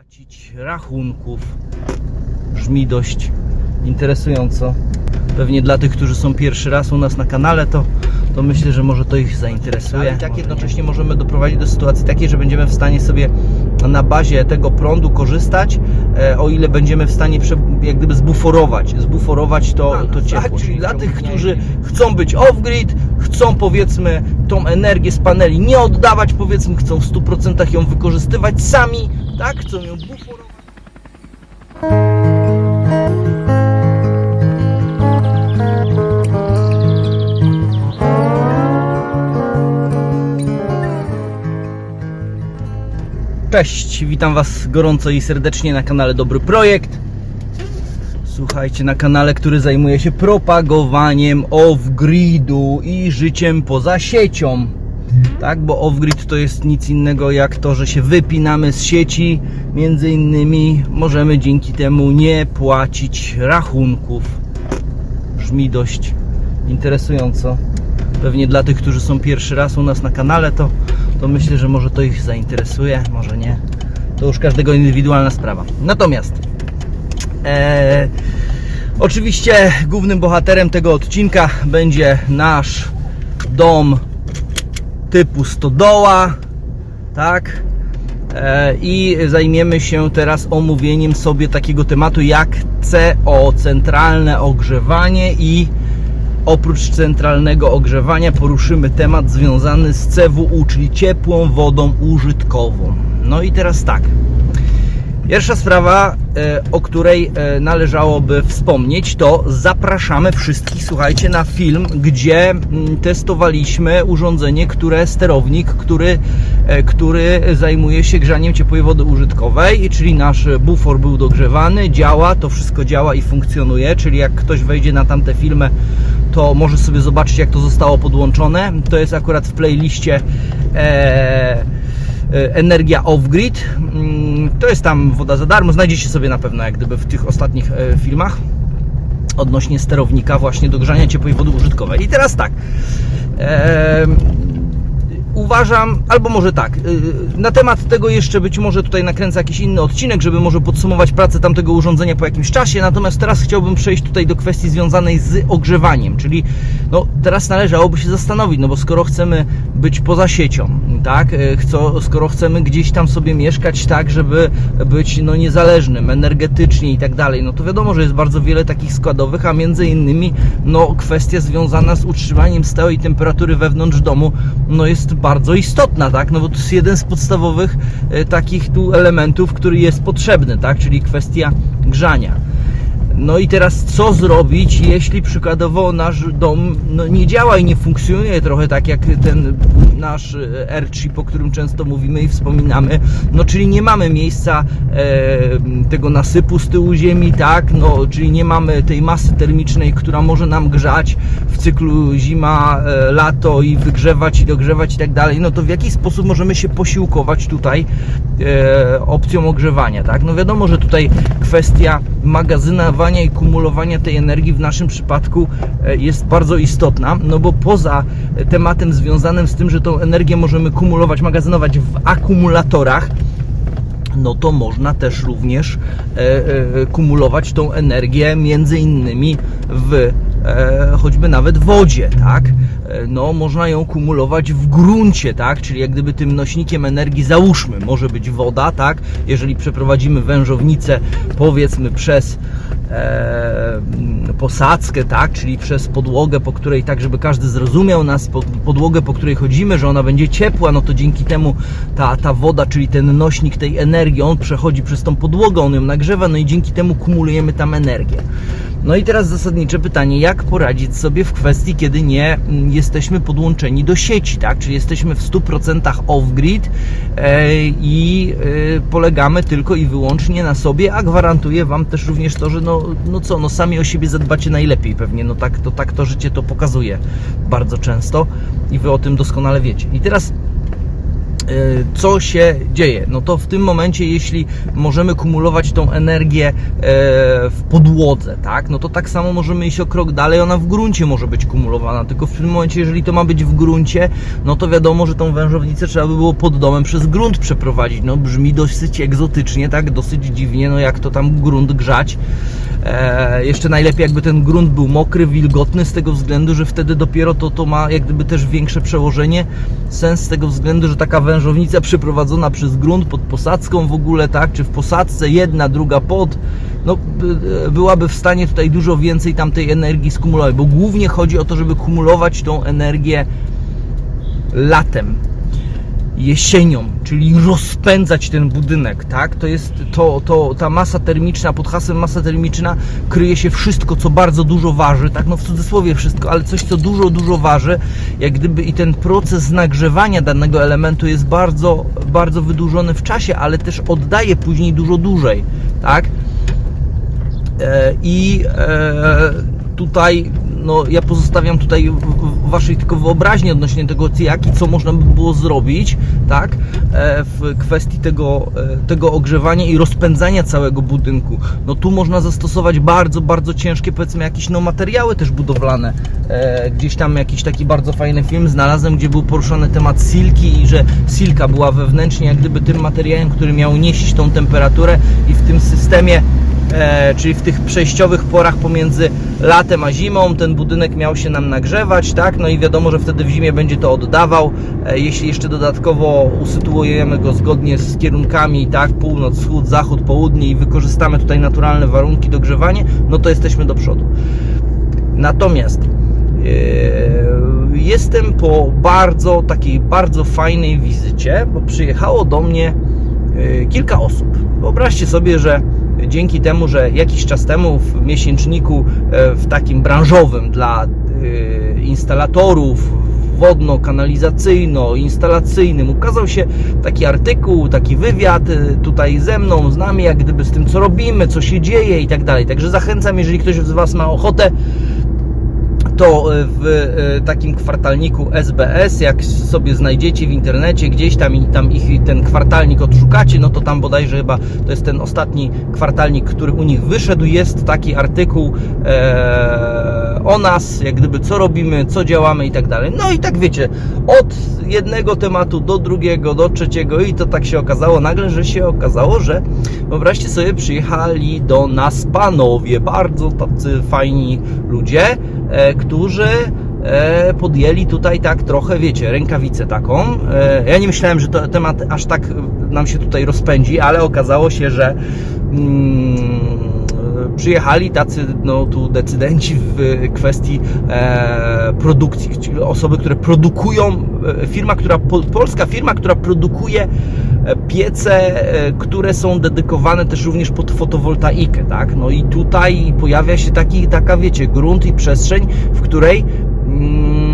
płacić rachunków. Brzmi dość interesująco. Pewnie dla tych, którzy są pierwszy raz u nas na kanale, to, to myślę, że może to ich zainteresuje. Tak, jednocześnie możemy doprowadzić do sytuacji takiej, że będziemy w stanie sobie na bazie tego prądu korzystać, e, o ile będziemy w stanie jak gdyby zbuforować, zbuforować to, to ciepło. Tak, czyli dla tych, którzy chcą być off-grid, chcą powiedzmy tą energię z paneli nie oddawać, powiedzmy chcą w 100% ją wykorzystywać sami, tak, chcą ją buforować. Cześć, witam Was gorąco i serdecznie na kanale Dobry Projekt. Słuchajcie, na kanale, który zajmuje się propagowaniem off-gridu i życiem poza siecią. Tak, bo off-grid to jest nic innego jak to, że się wypinamy z sieci. Między innymi możemy dzięki temu nie płacić rachunków. Brzmi dość interesująco. Pewnie dla tych, którzy są pierwszy raz u nas na kanale, to, to myślę, że może to ich zainteresuje, może nie. To już każdego indywidualna sprawa. Natomiast e, oczywiście głównym bohaterem tego odcinka będzie nasz dom typu stodoła, tak? E, I zajmiemy się teraz omówieniem sobie takiego tematu jak CO, centralne ogrzewanie i oprócz centralnego ogrzewania poruszymy temat związany z CWU, czyli ciepłą wodą użytkową. No i teraz tak. Pierwsza sprawa, e, o której e, należałoby wspomnieć, to zapraszamy wszystkich, słuchajcie, na film, gdzie testowaliśmy urządzenie, które sterownik, który, e, który zajmuje się grzaniem ciepłej wody użytkowej, czyli nasz bufor był dogrzewany, działa, to wszystko działa i funkcjonuje, czyli jak ktoś wejdzie na tamte filmy, to może sobie zobaczyć, jak to zostało podłączone. To jest akurat w playliście. Energia Off-Grid. Mm, To jest tam woda za darmo. Znajdziecie sobie na pewno jak gdyby w tych ostatnich e, filmach odnośnie sterownika właśnie do grzania ciepłej wody użytkowej. I teraz tak. Uważam, albo może tak, y, na temat tego jeszcze być może tutaj nakręcę jakiś inny odcinek, żeby może podsumować pracę tamtego urządzenia po jakimś czasie, natomiast teraz chciałbym przejść tutaj do kwestii związanej z ogrzewaniem, czyli no teraz należałoby się zastanowić, no bo skoro chcemy być poza siecią, tak, y, chcą, skoro chcemy gdzieś tam sobie mieszkać tak, żeby być no niezależnym, energetycznie i tak dalej, no to wiadomo, że jest bardzo wiele takich składowych, a między innymi no kwestia związana z utrzymaniem stałej temperatury wewnątrz domu, no jest bardzo istotna, tak, no bo to jest jeden z podstawowych e, takich tu elementów, który jest potrzebny, tak, czyli kwestia grzania. No i teraz co zrobić, jeśli przykładowo nasz dom no, nie działa i nie funkcjonuje trochę tak jak ten nasz e, airchip, o którym często mówimy i wspominamy, no czyli nie mamy miejsca e, tego nasypu z tyłu ziemi, tak, no czyli nie mamy tej masy termicznej, która może nam grzać w cyklu zima, e, lato i wygrzewać i dogrzewać i tak dalej, no to w jaki sposób możemy się posiłkować tutaj e, opcją ogrzewania, tak? No wiadomo, że tutaj kwestia magazynowania i kumulowania tej energii w naszym przypadku e, jest bardzo istotna, no bo poza tematem związanym z tym, że tą energię możemy kumulować, magazynować w akumulatorach, no to można też również e, e, kumulować tą energię między innymi w e, choćby nawet wodzie, tak? E, No, można ją kumulować w gruncie, tak? Czyli jak gdyby tym nośnikiem energii załóżmy, może być woda, tak? Jeżeli przeprowadzimy wężownicę, powiedzmy przez e, posadzkę, tak? Czyli przez podłogę, po której, tak żeby każdy zrozumiał nas, po, podłogę, po której chodzimy, że ona będzie ciepła, no to dzięki temu ta, ta woda, czyli ten nośnik tej energii, on przechodzi przez tą podłogę, on ją nagrzewa, no i dzięki temu kumulujemy tam energię. No i teraz zasadnicze pytanie, jak poradzić sobie w kwestii, kiedy nie mm, jesteśmy podłączeni do sieci, tak? Czyli jesteśmy w 100% off-grid e, i e, polegamy tylko i wyłącznie na sobie, a gwarantuję Wam też również to, że no, no co, no sami o siebie zadbacie najlepiej pewnie, no tak to, tak to życie to pokazuje bardzo często i Wy o tym doskonale wiecie. I teraz co się dzieje? No to w tym momencie, jeśli możemy kumulować tą energię e, w podłodze, tak? No to tak samo możemy iść o krok dalej, ona w gruncie może być kumulowana, tylko w tym momencie, jeżeli to ma być w gruncie, no to wiadomo, że tą wężownicę trzeba by było pod domem przez grunt przeprowadzić. No brzmi dosyć egzotycznie, tak? Dosyć dziwnie, no jak to tam grunt grzać. E, jeszcze najlepiej jakby ten grunt był mokry, wilgotny z tego względu, że wtedy dopiero to, to ma jak gdyby też większe przełożenie. Sens z tego względu, że taka wężownica przeprowadzona przez grunt pod posadzką w ogóle, tak, czy w posadzce jedna, druga pod, no by- byłaby w stanie tutaj dużo więcej tamtej energii skumulować, bo głównie chodzi o to, żeby kumulować tą energię latem, jesienią, czyli rozpędzać ten budynek, tak? To jest to, to, ta masa termiczna, pod hasłem masa termiczna kryje się wszystko, co bardzo dużo waży, tak? No w cudzysłowie wszystko, ale coś, co dużo, dużo waży, jak gdyby i ten proces nagrzewania danego elementu jest bardzo, bardzo wydłużony w czasie, ale też oddaje później dużo dłużej, tak? E, I e, tutaj no, ja pozostawiam tutaj waszej tylko wyobraźni odnośnie tego, jak i co można by było zrobić, tak, e, w kwestii tego, e, tego ogrzewania i rozpędzania całego budynku. No tu można zastosować bardzo, bardzo ciężkie, powiedzmy, jakieś no, materiały też budowlane. E, Gdzieś tam jakiś taki bardzo fajny film znalazłem, gdzie był poruszony temat silki i że silka była wewnętrznie jak gdyby tym materiałem, który miał nieść tą temperaturę i w tym systemie e, czyli w tych przejściowych porach pomiędzy latem a zimą ten budynek miał się nam nagrzewać, tak? No i wiadomo, że wtedy w zimie będzie to oddawał. E, jeśli jeszcze dodatkowo usytuujemy go zgodnie z kierunkami, tak? Północ, wschód, zachód, południe i wykorzystamy tutaj naturalne warunki do grzewania, no to jesteśmy do przodu. Natomiast e, jestem po bardzo takiej bardzo fajnej wizycie, bo przyjechało do mnie kilka osób. Wyobraźcie sobie, że dzięki temu, że jakiś czas temu w miesięczniku e, w takim branżowym dla e, instalatorów wodno-kanalizacyjno-instalacyjnym ukazał się taki artykuł, taki wywiad e, tutaj ze mną, z nami, jak gdyby z tym, co robimy, co się dzieje i tak dalej. Także zachęcam, jeżeli ktoś z Was ma ochotę, to e, w e, takim kwartalniku SBS, jak sobie znajdziecie w internecie gdzieś tam i tam ich ten kwartalnik odszukacie, no to tam bodajże chyba to jest ten ostatni kwartalnik, który u nich wyszedł, jest taki artykuł e, o nas, jak gdyby co robimy, co działamy i tak dalej. No i tak wiecie, od jednego tematu do drugiego, do trzeciego i to tak się okazało nagle, że się okazało, że wyobraźcie sobie, przyjechali do nas panowie, bardzo tacy fajni ludzie, e, którzy e, podjęli tutaj tak trochę, wiecie, rękawicę taką. E, ja nie myślałem, że to temat aż tak nam się tutaj rozpędzi, ale okazało się, że mm, przyjechali tacy no, tu decydenci w kwestii e, produkcji, osoby, które produkują, e, firma, która, po, polska firma, która produkuje e, piece, e, które są dedykowane też również pod fotowoltaikę, tak? No i tutaj pojawia się taki, taka, wiecie, grunt i przestrzeń, w której mm,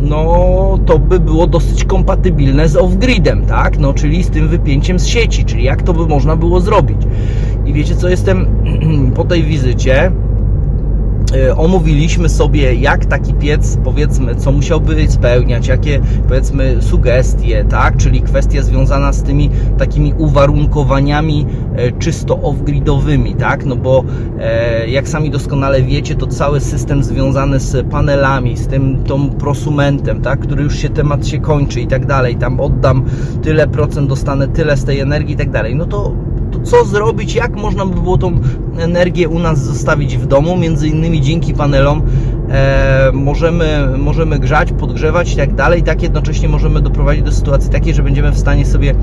no to by było dosyć kompatybilne z off-gridem, tak? No czyli z tym wypięciem z sieci, czyli jak to by można było zrobić. I wiecie co, jestem po tej wizycie e, omówiliśmy sobie, jak taki piec, powiedzmy, co musiałby spełniać, jakie, powiedzmy, sugestie, tak? Czyli kwestia związana z tymi takimi uwarunkowaniami e, czysto off-gridowymi, tak? No bo e, jak sami doskonale wiecie, to cały system związany z panelami, z tym tą prosumentem, tak? Który już się temat się kończy i tak dalej, tam oddam tyle procent, dostanę tyle z tej energii i tak dalej, no to co zrobić, jak można by było tą energię u nas zostawić w domu, między innymi dzięki panelom e, możemy, możemy grzać, podgrzewać i tak dalej, tak jednocześnie możemy doprowadzić do sytuacji takiej, że będziemy w stanie sobie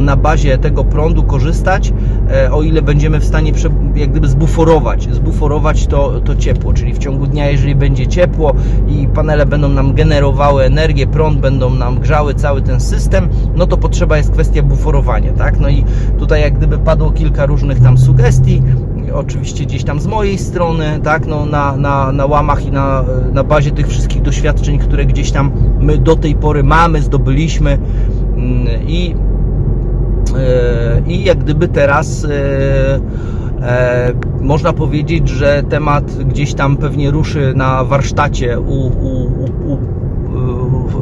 na bazie tego prądu korzystać, e, o ile będziemy w stanie jak gdyby zbuforować, zbuforować to, to ciepło, czyli w ciągu dnia, jeżeli będzie ciepło i panele będą nam generowały energię, prąd będą nam grzały cały ten system, no to potrzeba jest kwestia buforowania, tak? No i tutaj jak gdyby padło kilka różnych tam sugestii, oczywiście gdzieś tam z mojej strony, tak, no na, na, na łamach i na, na bazie tych wszystkich doświadczeń, które gdzieś tam my do tej pory mamy, zdobyliśmy mm, i i jak gdyby teraz e, e, można powiedzieć, że temat gdzieś tam pewnie ruszy na warsztacie u, u, u,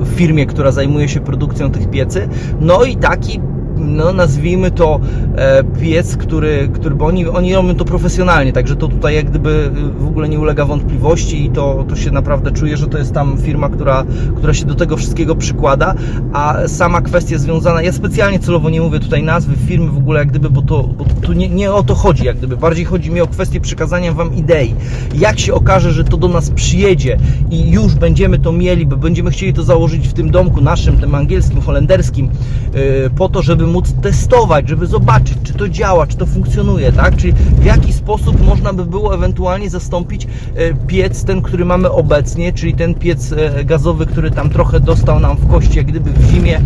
u firmie, która zajmuje się produkcją tych piecy. No i taki no nazwijmy to e, piec, który, który bo oni, oni robią to profesjonalnie, także to tutaj jak gdyby w ogóle nie ulega wątpliwości i to, to się naprawdę czuje, że to jest tam firma, która, która się do tego wszystkiego przykłada, a sama kwestia związana, ja specjalnie celowo nie mówię tutaj nazwy firmy w ogóle jak gdyby, bo to, bo nie, nie o to chodzi jak gdyby, bardziej chodzi mi o kwestię przekazania Wam idei. Jak się okaże, że to do nas przyjedzie i już będziemy to mieli, bo będziemy chcieli to założyć w tym domku naszym, tym angielskim, holenderskim, yy, po to, żeby móc testować, żeby zobaczyć, czy to działa, czy to funkcjonuje, tak? Czyli w jaki sposób można by było ewentualnie zastąpić e, piec, ten, który mamy obecnie, czyli ten piec e, gazowy, który tam trochę dostał nam w kości, jak gdyby w zimie.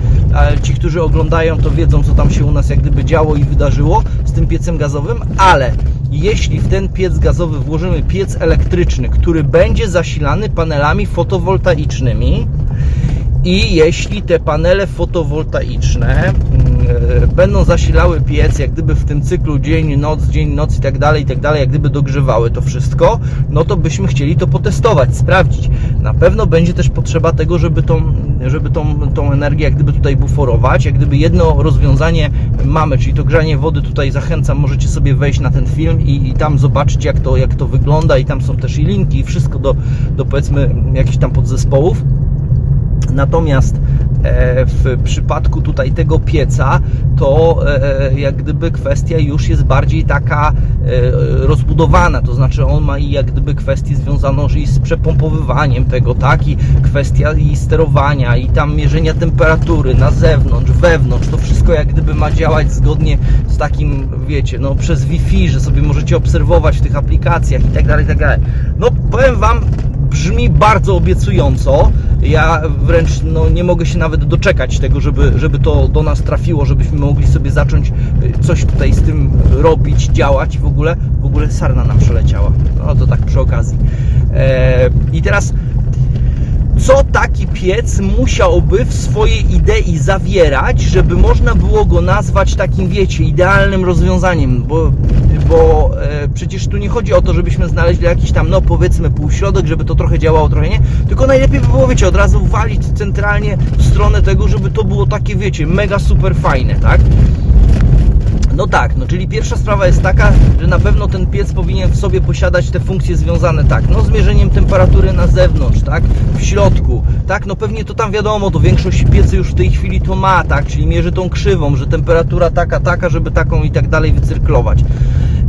Ci, którzy oglądają, to wiedzą, co tam się u nas jak gdyby działo i wydarzyło z tym piecem gazowym, ale jeśli w ten piec gazowy włożymy piec elektryczny, który będzie zasilany panelami fotowoltaicznymi, i jeśli te panele fotowoltaiczne mm, e, będą zasilały piec, jak gdyby w tym cyklu dzień, noc, dzień, noc i tak dalej, i tak dalej, jak gdyby dogrzewały to wszystko, no to byśmy chcieli to potestować, sprawdzić. Na pewno będzie też potrzeba tego, żeby tą, żeby tą, tą energię jak gdyby tutaj buforować. Jak gdyby jedno rozwiązanie mamy, czyli to grzanie wody, tutaj zachęcam, możecie sobie wejść na ten film i, i tam zobaczyć jak to, jak to wygląda i tam są też i linki i wszystko do, do powiedzmy jakichś tam podzespołów. Natomiast e, w przypadku tutaj tego pieca, to e, jak gdyby kwestia już jest bardziej taka e, rozbudowana, to znaczy on ma i jak gdyby kwestię związaną i z przepompowywaniem tego, tak, i kwestia i sterowania, i tam mierzenia temperatury na zewnątrz, wewnątrz, to wszystko jak gdyby ma działać zgodnie z takim, wiecie, no przez Wi-Fi, że sobie możecie obserwować w tych aplikacjach i tak dalej, i tak dalej. No powiem Wam, brzmi bardzo obiecująco. Ja wręcz no, nie mogę się nawet doczekać tego, żeby, żeby to do nas trafiło, żebyśmy mogli sobie zacząć y, coś tutaj z tym robić, działać w ogóle, w ogóle sarna nam przeleciała. No to tak przy okazji. E, I teraz co taki piec musiałby w swojej idei zawierać, żeby można było go nazwać takim, wiecie, idealnym rozwiązaniem, bo, bo e, przecież tu nie chodzi o to, żebyśmy znaleźli jakiś tam, no powiedzmy, półśrodek, żeby to trochę działało, trochę nie, tylko najlepiej by było, wiecie, od razu walić centralnie w stronę tego, żeby to było takie, wiecie, mega super fajne, tak? No tak, no czyli pierwsza sprawa jest taka, że na pewno ten piec powinien w sobie posiadać te funkcje związane tak, no z mierzeniem temperatury na zewnątrz, tak, w środku, tak, no pewnie to tam wiadomo, to większość piecy już w tej chwili to ma, tak, czyli mierzy tą krzywą, że temperatura taka, taka, żeby taką i tak dalej wycyrklować.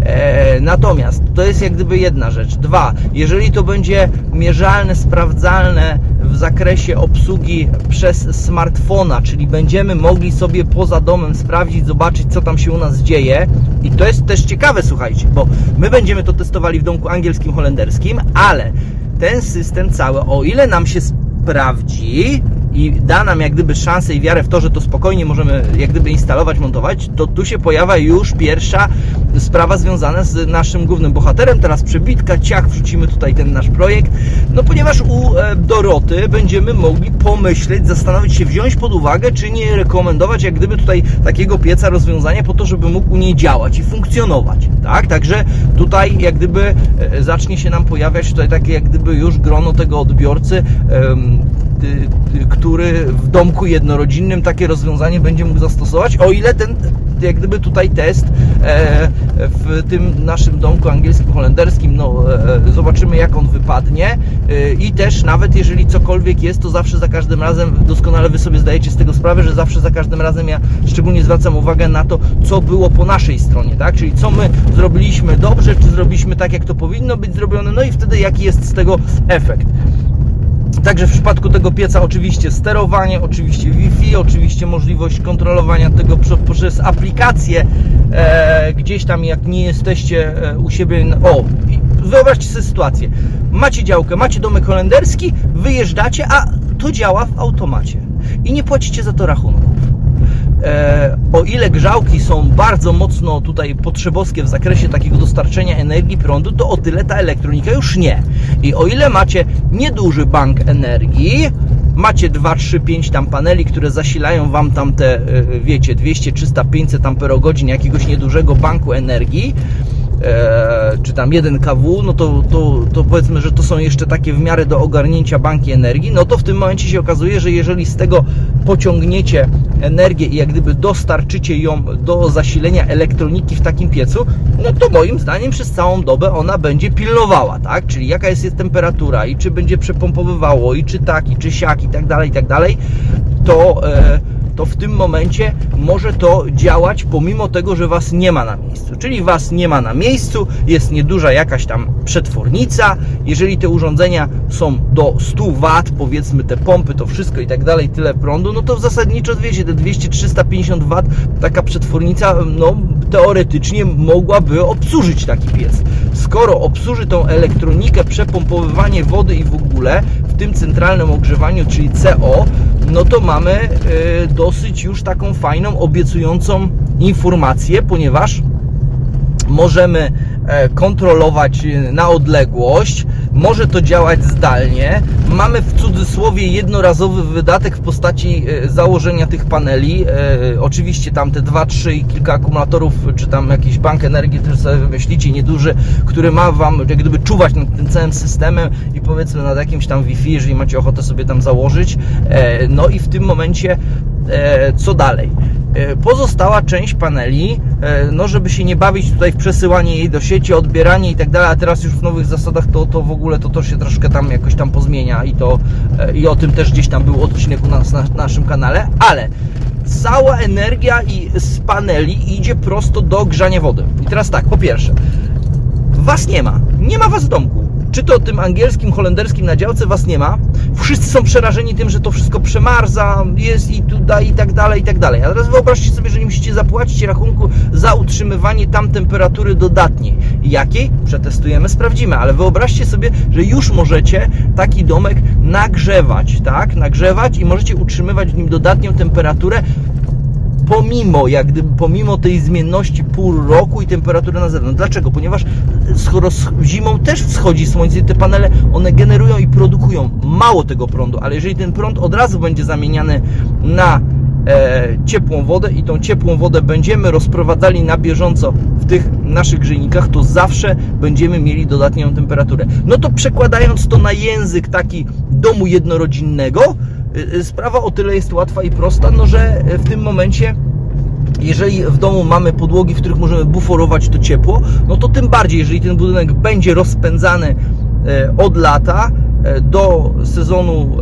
E, natomiast to jest jak gdyby jedna rzecz. Dwa, jeżeli to będzie mierzalne, sprawdzalne w zakresie obsługi przez smartfona, czyli będziemy mogli sobie poza domem sprawdzić, zobaczyć, co tam się u nas dzieje. I to jest też ciekawe, słuchajcie, bo my będziemy to testowali w domku angielskim, holenderskim, ale ten system cały, o ile nam się sprawdzi, i da nam jak gdyby szansę i wiarę w to, że to spokojnie możemy jak gdyby instalować, montować, to tu się pojawia już pierwsza sprawa związana z naszym głównym bohaterem. Teraz przebitka, ciach, wrzucimy tutaj ten nasz projekt. No ponieważ u e, Doroty będziemy mogli pomyśleć, zastanowić się, wziąć pod uwagę, czy nie rekomendować jak gdyby tutaj takiego pieca rozwiązania po to, żeby mógł u niej działać i funkcjonować. Tak? Także tutaj jak gdyby e, zacznie się nam pojawiać tutaj takie jak gdyby już grono tego odbiorcy, który w domku jednorodzinnym takie rozwiązanie będzie mógł zastosować, o ile ten jak gdyby tutaj test e, w tym naszym domku angielskim, holenderskim, no e, zobaczymy jak on wypadnie. E, i też nawet jeżeli cokolwiek jest, to zawsze za każdym razem, doskonale Wy sobie zdajecie z tego sprawę, że zawsze za każdym razem ja szczególnie zwracam uwagę na to, co było po naszej stronie, tak, czyli co my zrobiliśmy dobrze, czy zrobiliśmy tak, jak to powinno być zrobione, no i wtedy jaki jest z tego efekt. Także w przypadku tego pieca oczywiście sterowanie, oczywiście Wi-Fi, oczywiście możliwość kontrolowania tego poprzez aplikację e, gdzieś tam jak nie jesteście e, u siebie. O, wyobraźcie sobie sytuację. Macie działkę, macie domek holenderski, wyjeżdżacie, a to działa w automacie i nie płacicie za to rachunków. E, o ile grzałki są bardzo mocno tutaj potrzebowskie w zakresie takiego dostarczenia energii prądu, to o tyle ta elektronika już nie. I o ile macie nieduży bank energii, macie 2, 3, 5 tam paneli, które zasilają Wam tam te, e, wiecie, 200, 300, 500 amperogodzin jakiegoś niedużego banku energii, e, czy tam 1 kW, no to, to, to powiedzmy, że to są jeszcze takie w miarę do ogarnięcia banki energii, no to w tym momencie się okazuje, że jeżeli z tego pociągniecie energię i jak gdyby dostarczycie ją do zasilenia elektroniki w takim piecu, no to moim zdaniem przez całą dobę ona będzie pilnowała, tak? Czyli jaka jest, jest temperatura i czy będzie przepompowywało i czy tak, i czy siak i tak dalej, i tak dalej, to... E, to w tym momencie może to działać pomimo tego, że Was nie ma na miejscu. Czyli Was nie ma na miejscu, jest nieduża jakaś tam przetwornica. Jeżeli te urządzenia są do 100 W, powiedzmy te pompy, to wszystko i tak dalej, tyle prądu, no to zasadniczo wiecie, te 200-350 W taka przetwornica, no teoretycznie mogłaby obsłużyć taki piec. Skoro obsłuży tą elektronikę, przepompowywanie wody i w ogóle w tym centralnym ogrzewaniu, czyli CO, no to mamy e, dosyć już taką fajną, obiecującą informację, ponieważ możemy kontrolować e, na odległość, może to działać zdalnie. Mamy w cudzysłowie jednorazowy wydatek w postaci e, założenia tych paneli. Oczywiście tam te 2, 3 i kilka akumulatorów, czy tam jakiś bank energii też sobie wymyślicie, nieduży, który ma Wam jak gdyby czuwać nad tym całym systemem i powiedzmy nad jakimś tam Wi-Fi, jeżeli macie ochotę sobie tam założyć. No i w tym momencie co dalej? Pozostała część paneli, no żeby się nie bawić tutaj w przesyłanie jej do sieci, odbieranie i tak dalej, a teraz już w nowych zasadach to, to w ogóle to, to się troszkę tam jakoś tam pozmienia i to i o tym też gdzieś tam był odcinek u nas na naszym kanale, ale cała energia i z paneli idzie prosto do grzania wody. I teraz tak, po pierwsze, was nie ma, nie ma was w domku czy to tym angielskim, holenderskim na działce was nie ma. Wszyscy są przerażeni tym, że to wszystko przemarza, jest i tutaj i tak dalej, i tak dalej. A teraz wyobraźcie sobie, że nie musicie zapłacić rachunku za utrzymywanie tam temperatury dodatniej. Jakiej? Przetestujemy, sprawdzimy, ale wyobraźcie sobie, że już możecie taki domek nagrzewać, tak? Nagrzewać i możecie utrzymywać w nim dodatnią temperaturę pomimo, jak gdyby, pomimo tej zmienności pół roku i temperatury na zewnątrz. Dlaczego? Ponieważ skoro zimą też wschodzi słońce te panele, one generują i produkują mało tego prądu, ale jeżeli ten prąd od razu będzie zamieniany na e, ciepłą wodę i tą ciepłą wodę będziemy rozprowadzali na bieżąco w tych naszych grzejnikach, to zawsze będziemy mieli dodatnią temperaturę. No to przekładając to na język taki domu jednorodzinnego, sprawa o tyle jest łatwa i prosta, no że w tym momencie jeżeli w domu mamy podłogi, w których możemy buforować to ciepło, no to tym bardziej, jeżeli ten budynek będzie rozpędzany od lata do sezonu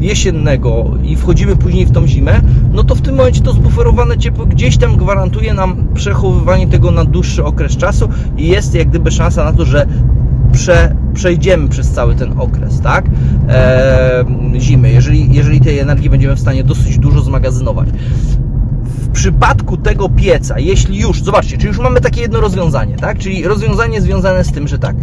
jesiennego i wchodzimy później w tą zimę, no to w tym momencie to zbuferowane ciepło gdzieś tam gwarantuje nam przechowywanie tego na dłuższy okres czasu i jest jak gdyby szansa na to, że prze, przejdziemy przez cały ten okres, tak? E, zimy, jeżeli, jeżeli tej energii będziemy w stanie dosyć dużo zmagazynować. W przypadku tego pieca, jeśli już, zobaczcie, czy już mamy takie jedno rozwiązanie, tak? Czyli rozwiązanie związane z tym, że tak,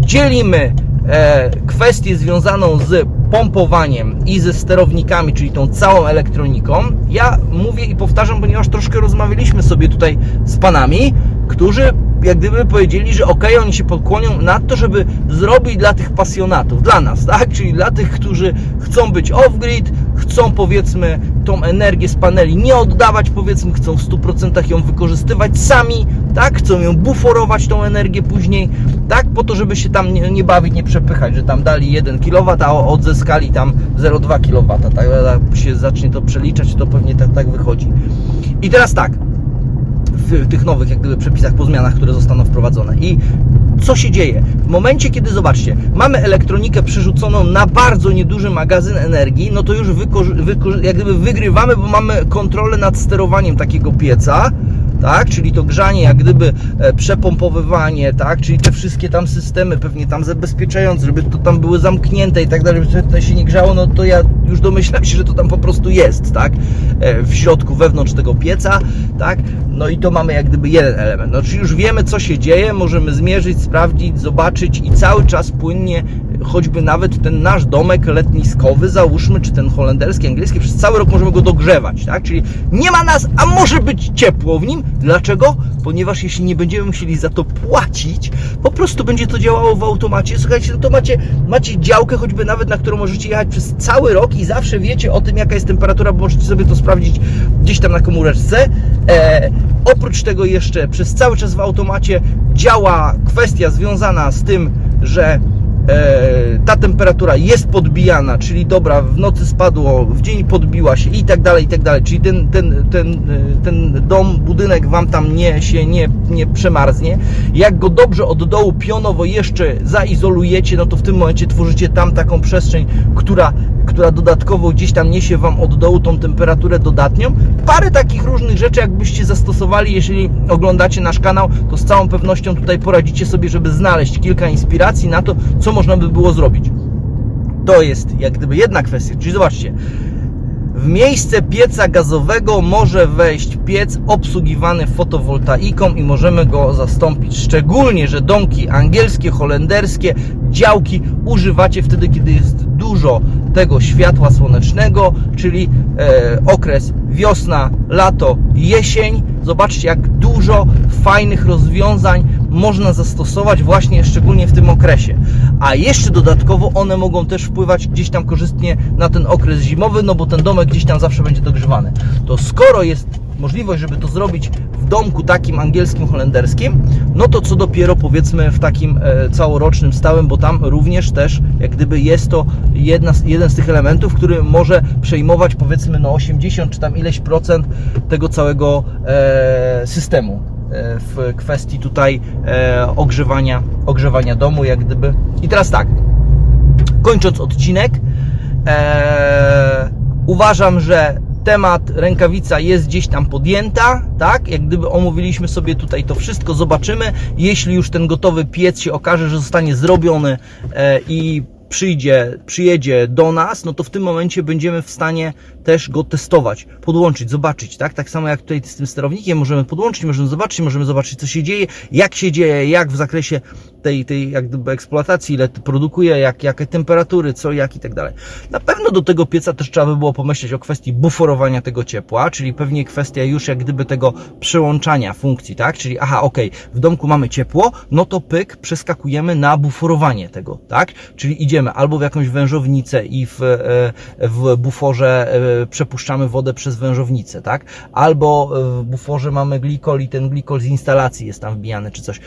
dzielimy e, kwestię związaną z pompowaniem i ze sterownikami, czyli tą całą elektroniką. Ja mówię i powtarzam, ponieważ troszkę rozmawialiśmy sobie tutaj z panami, którzy jak gdyby powiedzieli, że ok, oni się podkłonią na to, żeby zrobić dla tych pasjonatów, dla nas, tak? Czyli dla tych, którzy chcą być off-grid, chcą powiedzmy tą energię z paneli nie oddawać, powiedzmy, chcą w 100% ją wykorzystywać sami, tak? Chcą ją buforować tą energię później, tak? Po to, żeby się tam nie, nie bawić, nie przepychać, że tam dali 1 kW, a odzyskali tam 0,2 kW, tak? Jak się zacznie to przeliczać, to pewnie tak, tak wychodzi. I teraz tak, w tych nowych jak gdyby przepisach po zmianach, które zostaną wprowadzone. I co się dzieje? W momencie, kiedy zobaczcie, mamy elektronikę przerzuconą na bardzo nieduży magazyn energii, no to już jak gdyby wygrywamy, bo mamy kontrolę nad sterowaniem takiego pieca tak? Czyli to grzanie, jak gdyby e, przepompowywanie, tak? Czyli te wszystkie tam systemy pewnie tam zabezpieczające, żeby to tam były zamknięte i tak dalej, żeby to się nie grzało, no to ja już domyślam się, że to tam po prostu jest, tak? E, w środku, wewnątrz tego pieca, tak? No i to mamy jak gdyby jeden element. No czyli już wiemy, co się dzieje, możemy zmierzyć, sprawdzić, zobaczyć i cały czas płynnie choćby nawet ten nasz domek letniskowy, załóżmy, czy ten holenderski, angielski, przez cały rok możemy go dogrzewać, tak? Czyli nie ma nas, a może być ciepło w nim. Dlaczego? Ponieważ jeśli nie będziemy musieli za to płacić, po prostu będzie to działało w automacie. Słuchajcie, no to macie, macie działkę, choćby nawet na którą możecie jechać przez cały rok i zawsze wiecie o tym, jaka jest temperatura, bo możecie sobie to sprawdzić gdzieś tam na komóreczce. E, oprócz tego jeszcze przez cały czas w automacie działa kwestia związana z tym, że ta temperatura jest podbijana, czyli dobra, w nocy spadło, w dzień podbiła się i tak dalej, i tak dalej. Czyli ten, ten, ten, e, ten dom, budynek Wam tam nie się nie, nie przemarznie. Jak go dobrze od dołu pionowo jeszcze zaizolujecie, no to w tym momencie tworzycie tam taką przestrzeń, która, która dodatkowo gdzieś tam niesie Wam od dołu tą temperaturę dodatnią. Parę takich różnych rzeczy, jakbyście zastosowali, jeżeli oglądacie nasz kanał, to z całą pewnością tutaj poradzicie sobie, żeby znaleźć kilka inspiracji na to, co można by było zrobić. To jest jak gdyby jedna kwestia, czyli zobaczcie, w miejsce pieca gazowego może wejść piec obsługiwany fotowoltaiką i możemy go zastąpić. Szczególnie, że domki angielskie, holenderskie, działki używacie wtedy, kiedy jest dużo tego światła słonecznego, czyli e, okres wiosna, lato, jesień. Zobaczcie, jak dużo fajnych rozwiązań można zastosować właśnie szczególnie w tym okresie. A jeszcze dodatkowo one mogą też wpływać gdzieś tam korzystnie na ten okres zimowy, no bo ten domek gdzieś tam zawsze będzie dogrzewany. To skoro jest możliwość, żeby to zrobić w domku takim angielskim, holenderskim, no to co dopiero powiedzmy w takim e, całorocznym, stałym, bo tam również też jak gdyby jest to jedna, jeden z tych elementów, który może przejmować powiedzmy no 80 czy tam ileś procent tego całego e, systemu w kwestii tutaj e, ogrzewania, ogrzewania domu jak gdyby. I teraz tak, kończąc odcinek, e, uważam, że temat rękawica jest gdzieś tam podjęta, tak? Jak gdyby omówiliśmy sobie tutaj to wszystko, zobaczymy. Jeśli już ten gotowy piec się okaże, że zostanie zrobiony e, i przyjdzie, przyjedzie do nas, no to w tym momencie będziemy w stanie też go testować, podłączyć, zobaczyć, tak? Tak samo jak tutaj z tym sterownikiem możemy podłączyć, możemy zobaczyć, możemy zobaczyć co się dzieje, jak się dzieje, jak w zakresie tej, tej jak gdyby eksploatacji, ile produkuje, jak, jakie temperatury, co, jak i tak dalej. Na pewno do tego pieca też trzeba by było pomyśleć o kwestii buforowania tego ciepła, czyli pewnie kwestia już jak gdyby tego przełączania funkcji, tak? Czyli aha, okej, w domku mamy ciepło, no to pyk, przeskakujemy na buforowanie tego, tak? Czyli idziemy albo w jakąś wężownicę i w, e, w buforze e, przepuszczamy wodę przez wężownicę, tak? Albo e, w buforze mamy glikol i ten glikol z instalacji jest tam wbijany czy coś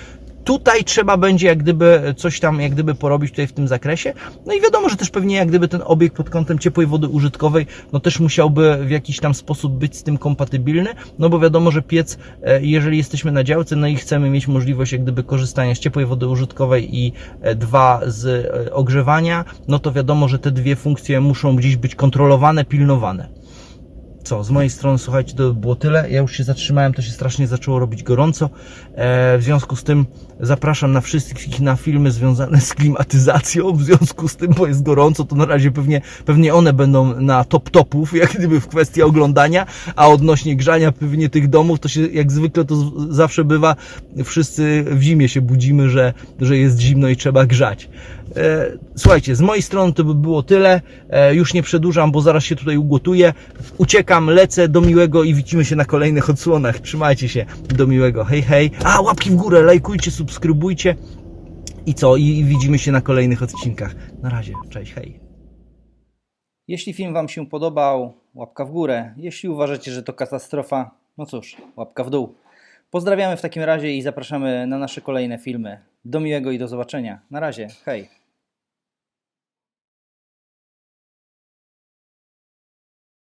tutaj trzeba będzie jak gdyby coś tam jak gdyby porobić tutaj w tym zakresie. No i wiadomo, że też pewnie jak gdyby ten obiekt pod kątem ciepłej wody użytkowej, no też musiałby w jakiś tam sposób być z tym kompatybilny, no bo wiadomo, że piec, e, jeżeli jesteśmy na działce, no i chcemy mieć możliwość jak gdyby korzystania z ciepłej wody użytkowej i e, dwa z e, ogrzewania, no to wiadomo, że te dwie funkcje muszą gdzieś być kontrolowane, pilnowane co, z mojej strony, słuchajcie, to było tyle. Ja już się zatrzymałem, to się strasznie zaczęło robić gorąco. E, w związku z tym zapraszam na wszystkich na filmy związane z klimatyzacją. W związku z tym, bo jest gorąco, to na razie pewnie, pewnie one będą na top topów, jak gdyby w kwestii oglądania, a odnośnie grzania pewnie tych domów, to się jak zwykle to zawsze bywa, wszyscy w zimie się budzimy, że, że jest zimno i trzeba grzać. E, Słuchajcie, z mojej strony to by było tyle. E, Już nie przedłużam, bo zaraz się tutaj ugotuję. Uciekam, lecę do miłego i widzimy się na kolejnych odsłonach. Trzymajcie się, do miłego. Hej, hej. A, łapki w górę, lajkujcie, subskrybujcie. I co? I i widzimy się na kolejnych odcinkach. Na razie, cześć, hej. Jeśli film Wam się podobał, łapka w górę. Jeśli uważacie, że to katastrofa, no cóż, łapka w dół. Pozdrawiamy w takim razie i zapraszamy na nasze kolejne filmy. Do miłego i do zobaczenia. Na razie, hej.